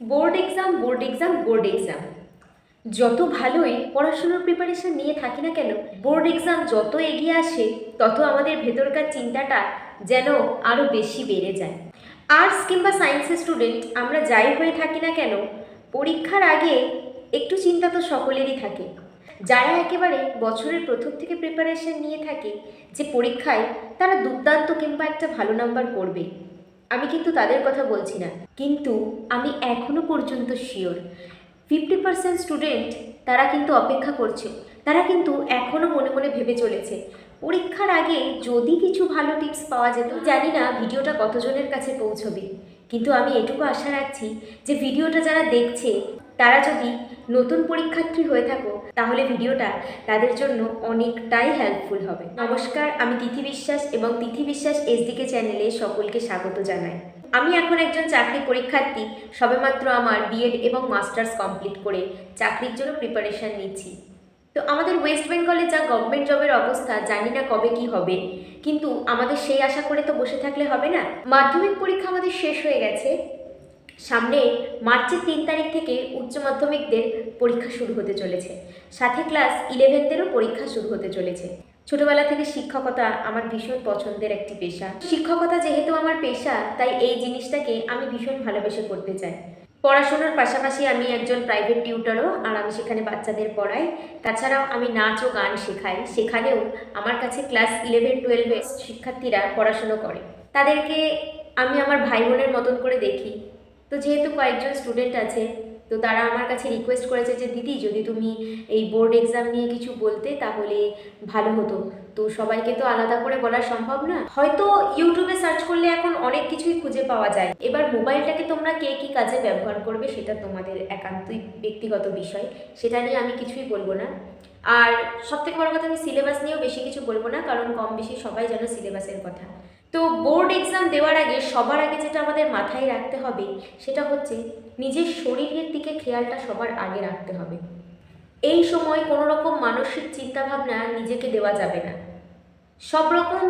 Board exam board exam board exam. যত ভালোই পড়াশোনার প্রিপারেশন নিয়ে থাকি না কেন, বোর্ড এক্সাম যত এগিয়ে আসে, তত আমাদের ভেতরকার চিন্তাটা যেন আরও বেশি বেড়ে যায়। আর্টস কিংবা সায়েন্সের স্টুডেন্ট আমরা যাই হয়ে থাকি না কেন, পরীক্ষার আগে একটু চিন্তা তো সকলেরই থাকে। যারা একেবারে বছরের প্রথম থেকে প্রিপারেশন নিয়ে থাকে, যে পরীক্ষায় তারা দুর্দান্ত কিংবা একটা ভালো নাম্বার করবে। আমি কিন্তু তাদের কথা বলছি না। কিন্তু আমি এখনও পর্যন্ত শিওর। ফিফটি পার্সেন্ট স্টুডেন্ট তারা কিন্তু অপেক্ষা করছে। তারা কিন্তু এখনও মনে মনে ভেবে চলেছে। পরীক্ষার আগে যদি কিছু ভালো টিপস পাওয়া যেত, জানি না ভিডিওটা কতজনের কাছে পৌঁছবে। কিন্তু আমি এটুকু আশা রাখছি যে ভিডিওটা যারা দেখছে তারা যদি নতুন পরীক্ষার্থী হয়ে থাকো, তাহলে ভিডিওটা তাদের জন্য অনেকটাই হেল্পফুল হবে। নমস্কার, আমি তিথি বিশ্বাস এবং তিথি বিশ্বাস এসডিকে চ্যানেলে সকলকে স্বাগত জানাই। আমি এখন একজন চাকরি পরীক্ষার্থী, সবেমাত্র আমার বিএড এবং মাস্টার্স কমপ্লিট করে চাকরির জন্য প্রিপারেশন নিচ্ছি। তো আমাদের ওয়েস্ট বেঙ্গলে যা গভর্নমেন্ট জবের অবস্থা, জানি না কবে কি হবে, কিন্তু আমাদের সেই আশা করে তো বসে থাকলে হবে না? মাধ্যমিক পরীক্ষা আমাদের শেষ হয়ে গেছে। সামনে মার্চের তিন তারিখ থেকে উচ্চ মাধ্যমিকদের পরীক্ষা শুরু হতে চলেছে। সাথে ক্লাস ইলেভেনদেরও পরীক্ষা শুরু হতে চলেছে। ছোটবেলা থেকে শিক্ষকতা আমার ভীষণ পছন্দের একটি পেশা। শিক্ষকতা যেহেতু আমার পেশা, তাই এই জিনিসটাকে আমি ভীষণ ভালোবেসে করতে চাই। পড়াশোনার পাশাপাশি আমি একজন প্রাইভেট টিউটারও আর আমি সেখানে বাচ্চাদের পড়াই। তাছাড়াও আমি নাচ ও গান শেখাই। সেখানেও আমার কাছে ক্লাস ইলেভেন টুয়েলভে শিক্ষার্থীরা পড়াশুনো করে। তাদেরকে আমি আমার ভাই বোনের মতন করে দেখি। তো যেহেতু কয়েকজন স্টুডেন্ট আছে, তো তারা আমার কাছে রিকোয়েস্ট করেছে যে, দিদি, যদি তুমি এই বোর্ড এক্সাম নিয়ে কিছু বলতে, তাহলে ভালো হতো। তো সবাইকে তো আলাদা করে বলা সম্ভব না। হয়তো ইউটিউবে সার্চ করলে এখন অনেক কিছুই খুঁজে পাওয়া যায়। এবার মোবাইলটাকে তোমরা কে কী কাজে ব্যবহার করবে, সেটা তোমাদের একান্তই ব্যক্তিগত বিষয়। সেটা নিয়ে আমি কিছুই বলব না। আর সবথেকে বড় কথা, আমি সিলেবাস নিয়েও বেশি কিছু বলব না, কারণ কম বেশি সবাই জানো সিলেবাসের কথা। তো বোর্ড এক্সাম দেওয়ার আগে সবার আগে যেটা আমাদের মাথায় রাখতে হবে, সেটা হচ্ছে নিজের শরীরের দিকে খেয়ালটা সবার আগে রাখতে হবে। এই সময় কোনো রকম মানসিক চিন্তাভাবনা নিজেকে দেওয়া যাবে না। সব রকম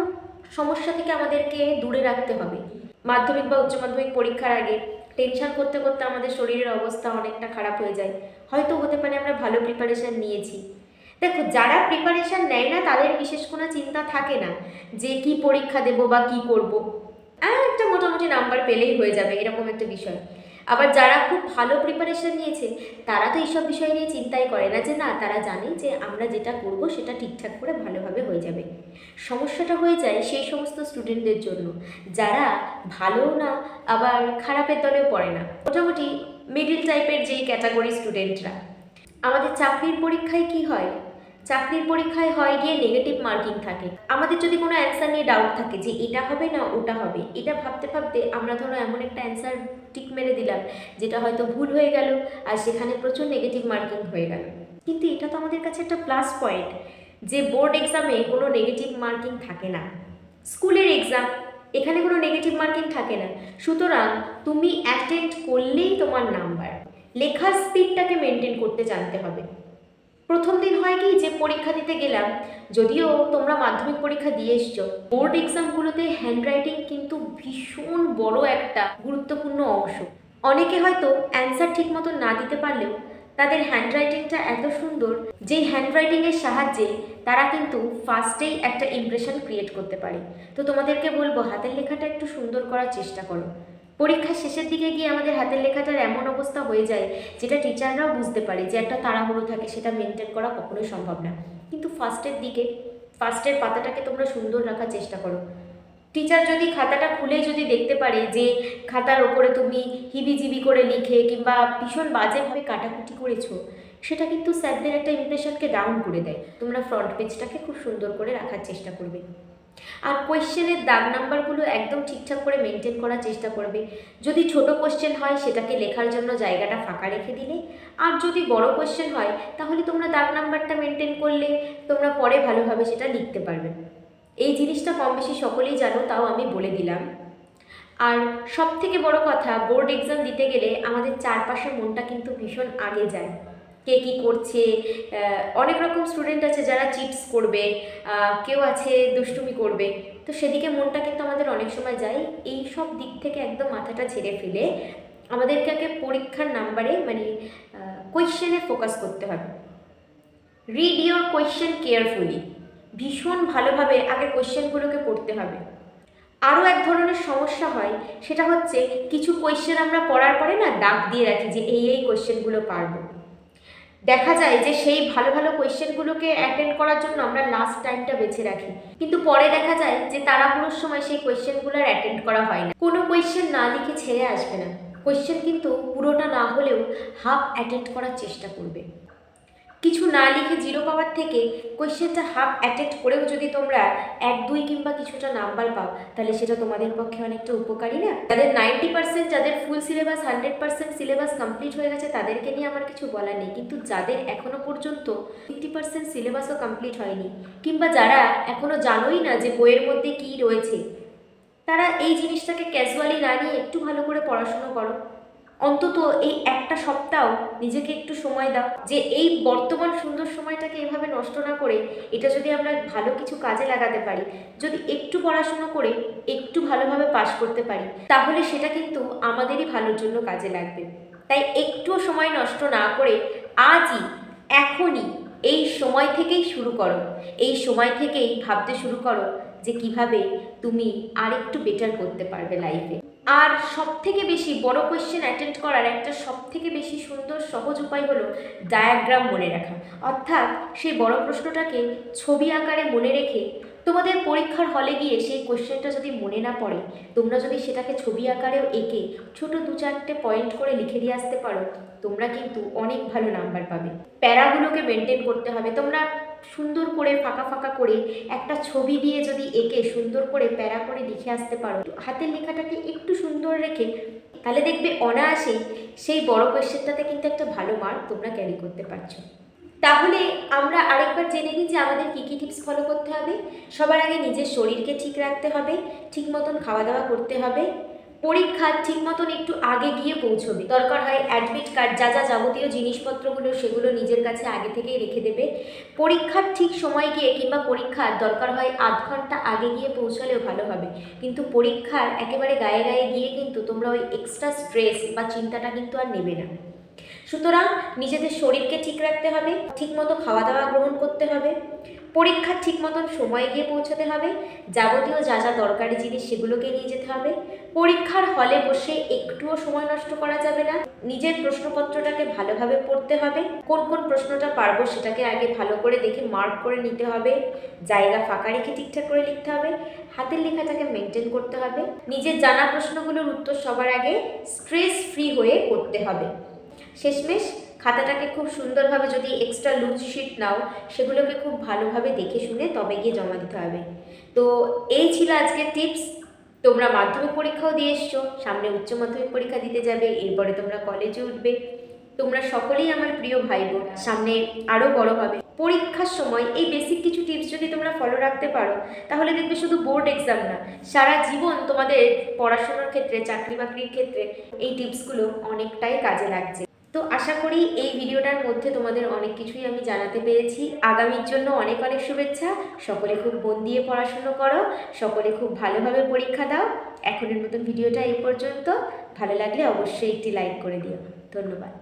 সমস্যা থেকে আমাদেরকে দূরে রাখতে হবে। মাধ্যমিক বা উচ্চ মাধ্যমিক পরীক্ষার আগে টেনশন করতে করতে আমাদের শরীরের অবস্থা অনেকটা খারাপ হয়ে যায়। হয়তো হতে পারে আমরা ভালো প্রিপারেশান নিয়েছি। দেখো, যারা প্রিপারেশান নেয় না, তাদের বিশেষ কোনো চিন্তা থাকে না যে কি পরীক্ষা দেব বা কি করব। আর একটা মোটামুটি নাম্বার পেলেই হয়ে যাবে, এরকম একটা বিষয়। আবার যারা খুব ভালো প্রিপারেশন নিয়েছে, তারা তো এইসব বিষয় নিয়ে চিন্তাই করে না যে না, তারা জানে যে আমরা যেটা করব, সেটা ঠিকঠাক করে ভালোভাবে হয়ে যাবে। সমস্যাটা হয়ে যায় সেই সমস্ত স্টুডেন্টদের জন্য, যারা ভালো না, আবার খারাপের দলেও পড়ে না। মোটামুটি মিডিল টাইপের যেই ক্যাটাগরি স্টুডেন্টরা আমাদের চাকরির পরীক্ষায় কি হয়? চাকরির পরীক্ষায় হয় গিয়ে নেগেটিভ মার্কিং থাকে। আমাদের যদি কোনো অ্যান্সার নিয়ে ডাউট থাকে যে এটা হবে না, ওটা হবে। এটা ভাবতে ভাবতে আমরা ধরো এমন একটা অ্যান্সার টিক মেরে দিলাম, যেটা হয়তো ভুল হয়ে গেল আর সেখানে প্রচুর নেগেটিভ মার্কিং হয়ে গেল। কিন্তু এটা তো আমাদের কাছে একটা প্লাস পয়েন্ট যে বোর্ড এক্সামে কোনো নেগেটিভ মার্কিং থাকে না। স্কুলের এক্সাম এখানে কোনো নেগেটিভ মার্কিং থাকে না। সুতরাং তুমি অ্যাটেন্ড করলেই তোমার নাম্বার লেখার স্পিডটাকে মেনটেন করতে জানতে হবে। প্রথম দিন হয় কি যে পরীক্ষা দিতে গেলাম। যদিও তোমরা মাধ্যমিক পরীক্ষা দিয়ে এসছো। বোর্ড এক্সামগুলোতে হ্যান্ডরাইটিং কিন্তু ভীষণ বড় একটা গুরুত্বপূর্ণ অংশ। অনেকে হয়তো অ্যান্সার ঠিক মতো না দিতে পারলেও তাদের হ্যান্ডরাইটিংটা এত সুন্দর যে হ্যান্ডরাইটিংয়ের সাহায্যে তারা কিন্তু ফার্স্টেই একটা ইমপ্রেশন ক্রিয়েট করতে পারে। তো তোমাদেরকে বলব, হাতের লেখাটা একটু সুন্দর করার চেষ্টা করো। পরীক্ষার শেষের দিকে গিয়ে আমাদের হাতের লেখাটার এমন অবস্থা হয়ে যায় যেটা টিচাররাও বুঝতে পারে যে একটা তাড়াহুড়ো থাকে, সেটা মেনটেন করা কখনোই সম্ভব না। কিন্তু ফার্স্টের দিকে ফার্স্টের পাতাটাকে তোমরা সুন্দর রাখার চেষ্টা করো। টিচার যদি খাতাটা খুলে যদি দেখতে পারে যে খাতার ওপরে তুমি হিবিজিবি করে লিখে কিংবা ভীষণ বাজেভাবে কাটাকুটি করেছ, সেটা কিন্তু স্যারদের একটা ইমপ্রেশনকে ডাউন করে দেয়। তোমরা ফ্রন্ট পেজটাকে খুব সুন্দর করে রাখার চেষ্টা করবে। আর কোয়েশ্চেনের দাগ নাম্বারগুলো একদম ঠিকঠাক করে মেনটেন করার চেষ্টা করবে। যদি ছোট কোয়েশ্চেন হয়, সেটাকে লেখার জন্য জায়গাটা ফাঁকা রেখে দিলে। আর যদি বড় কোয়েশ্চেন হয়, তাহলে তোমরা দাগ নাম্বারটা মেনটেন করলে, তোমরা পরে ভালোভাবে সেটা লিখতে পারবে। এই জিনিসটা কম বেশি সকলেই জানো, তাও আমি বলে দিলাম। আর সব থেকে বড় কথা বোর্ড এক্সাম দিতে গেলে আমাদের চারপাশের মনটা কিন্তু ভীষণ আগে যায়। কে কী করছে? অনেক রকম স্টুডেন্ট আছে যারা চিটস করবে কেউ আছে দুষ্টুমি করবে। তো সেদিকে মনটা কিন্তু আমাদের অনেক সময় যায়। এই সব দিক থেকে একদম মাথাটা ছেড়ে ফেলে আমাদেরকে আগে পরীক্ষার নাম্বারে মানে কোয়েশ্চেনে ফোকাস করতে হবে। রিড ইয়োর কোয়েশ্চেন কেয়ারফুলি ভীষণ ভালোভাবে আগে কোয়েশ্চেনগুলোকে পড়তে হবে। আরও এক ধরনের সমস্যা হয়, সেটা হচ্ছে কিছু কোয়েশ্চেন আমরা পড়ার পরে না দাগ দিয়ে রাখি যে এই এই কোয়েশ্চেনগুলো পারব। দেখা যায় যে সেই ভালো ভালো কোয়েশ্চেনগুলোকে অ্যাটেন্ড করার জন্য আমরা লাস্ট টাইমটা বেছে রাখি। কিন্তু পরে দেখা যায় যে তাড়াহুড়োর সময় সেই কোয়েশ্চেনগুলোর অ্যাটেন্ড করা হয় না। কোনো কোয়েশ্চেন না লিখে ছেড়ে আসবে না। কোয়েশ্চেন কিন্তু পুরোটা না হলেও হাফ অ্যাটেন্ড করার চেষ্টা করবে। কিছু না লিখে জিরো পাওয়ার থেকে কোয়েশ্চেনটা হাফ অ্যাটেন্ড করেও যদি তোমরা এক, দুই কিংবা কিছুটা নাম্বার পাও, তাহলে সেটা তোমাদের পক্ষে অনেকটা উপকারী না? যাদের নাইনটি পার্সেন্ট যাদের full syllabus hundred percent syllabus complete হয়ে গেছে, তাদেরকে নিয়ে আমার কিছু বলার নেই। কিন্তু যাদের এখনও পর্যন্ত ফিফটি পার্সেন্ট সিলেবাসও কমপ্লিট হয়নি, কিংবা যারা এখনও জানোই না যে বইয়ের মধ্যে কী রয়েছে, তারা এই জিনিসটাকে ক্যাজুয়ালি না নিয়ে একটু ভালো করে পড়াশুনো করো। অন্তত এই একটা সপ্তাহ নিজেকে একটু সময় দাও, যে এই বর্তমান সুন্দর সময়টাকে এভাবে নষ্ট না করে এটা যদি আমরা ভালো কিছু কাজে লাগাতে পারি, যদি একটু পড়াশুনো করে একটু ভালোভাবে পাশ করতে পারি, তাহলে সেটা কিন্তু আমাদেরই ভালোর জন্য কাজে লাগবে। তাই একটুও সময় নষ্ট না করে আজই, এখনই এই সময় থেকেই শুরু করো। এই সময় থেকেই ভাবতে শুরু করো যে কীভাবে তুমি আরেকটু বেটার করতে পারবে লাইফে আর সব থেকে বেশি বড় কোয়েশ্চেন অ্যাটেন্ড করার একটা সব থেকে বেশি সুন্দর সহজ উপায় হলো ডায়াগ্রাম মনে রাখা। অর্থাৎ সেই বড় প্রশ্নটাকে ছবি আকারে মনে রেখে তোমাদের পরীক্ষার হলে গিয়ে সেই কোয়েশ্চেনটা যদি মনে না পড়ে, তোমরা যদি সেটাকে ছবি আকারেও এঁকে ছোট দু চারটে পয়েন্ট করে লিখে দিয়ে আসতে পারো, তোমরা কিন্তু অনেক ভালো নাম্বার পাবে। প্যারাগুলোকে মেনটেন করতে হবে। তোমরা সুন্দর করে ফাঁকা ফাঁকা করে একটা ছবি দিয়ে যদি এঁকে সুন্দর করে প্যারা করে লিখে আসতে পারো। হাতের লেখাটাকে একটু সুন্দর রেখে, তাহলে দেখবে অনায়াসেই সেই বড় কোয়েশ্চেনটাতে কিন্তু একটা ভালো মার্ক তোমরা ক্যারি করতে পারছ। তাহলে আমরা আরেকবার জেনে নিই যে আমাদের কী কী টিপস ফলো করতে হবে। সবার আগে নিজের শরীরকে ঠিক রাখতে হবে, ঠিক মতন খাওয়া দাওয়া করতে হবে পরীক্ষা ঠিক মতন একটু আগে গিয়ে পৌঁছবে। দরকার হয় অ্যাডমিট কার্ড যা যা যাবতীয় জিনিসপত্রগুলো সেগুলো নিজের কাছে আগে থেকেই রেখে দেবে। পরীক্ষার ঠিক সময় গিয়ে কিংবা পরীক্ষার দরকার হয় আধ ঘণ্টা আগে গিয়ে পৌঁছালেও ভালো হবে। কিন্তু পরীক্ষার একেবারে গায়ে গায়ে গিয়ে কিন্তু তোমরা ওই এক্সট্রা স্ট্রেস বা চিন্তাটা কিন্তু আর নেবে না। সুতরাং নিজেদের শরীরকে ঠিক রাখতে হবে, ঠিকমতো খাওয়া দাওয়া গ্রহণ করতে হবে, পরীক্ষার ঠিক মতন সময়ে গিয়ে পৌঁছাতে হবে, যাবতীয় যা যা দরকারি জিনিস সেগুলোকে নিয়ে যেতে হবে, পরীক্ষার হলে বসে একটুও সময় নষ্ট করা যাবে না, নিজের প্রশ্নপত্রটাকে ভালোভাবে পড়তে হবে, কোন কোন প্রশ্নটা পারব সেটাকে আগে ভালো করে দেখে মার্ক করে নিতে হবে, জায়গা ফাঁকা রেখে ঠিকঠাক করে লিখতে হবে, হাতের লেখাটাকে মেনটেন করতে হবে, নিজের জানা প্রশ্নগুলোর উত্তর সবার আগে স্ট্রেস ফ্রি হয়ে করতে হবে। শেষমেশ খাতাটাকে খুব সুন্দরভাবে যদি এক্সট্রা লুজ শিট নাও, সেগুলোকে খুব ভালোভাবে দেখে শুনে তবে গিয়ে জমা দিতে হবে। তো এই ছিল আজকের টিপস তোমরা মাধ্যমিক পরীক্ষাও দিয়ে এসছো, সামনে উচ্চ মাধ্যমিক পরীক্ষা দিতে যাবে, এরপরে তোমরা কলেজে উঠবে। তোমরা সকলেই আমার প্রিয় ভাই বোন সামনে আরও বড় হবে। পরীক্ষার সময় এই বেসিক কিছু টিপস যদি তোমরা ফলো রাখতে পারো, তাহলে দেখবে শুধু বোর্ড এক্সাম না, সারা জীবন তোমাদের পড়াশোনার ক্ষেত্রে চাকরি বাকরির ক্ষেত্রে এই টিপসগুলো অনেকটাই কাজে লাগছে। তো আশা করি এই ভিডিওটার মধ্যে তোমাদের অনেক কিছুই আমি জানাতে পেরেছি। আগামীর জন্য অনেক অনেক শুভেচ্ছা। সকলে খুব মন দিয়ে পড়াশুনো করো। সকলে খুব ভালোভাবে পরীক্ষা দাও। এখনের মতন ভিডিওটা এই পর্যন্ত। ভালো লাগলে অবশ্যই একটি লাইক করে দিও। ধন্যবাদ।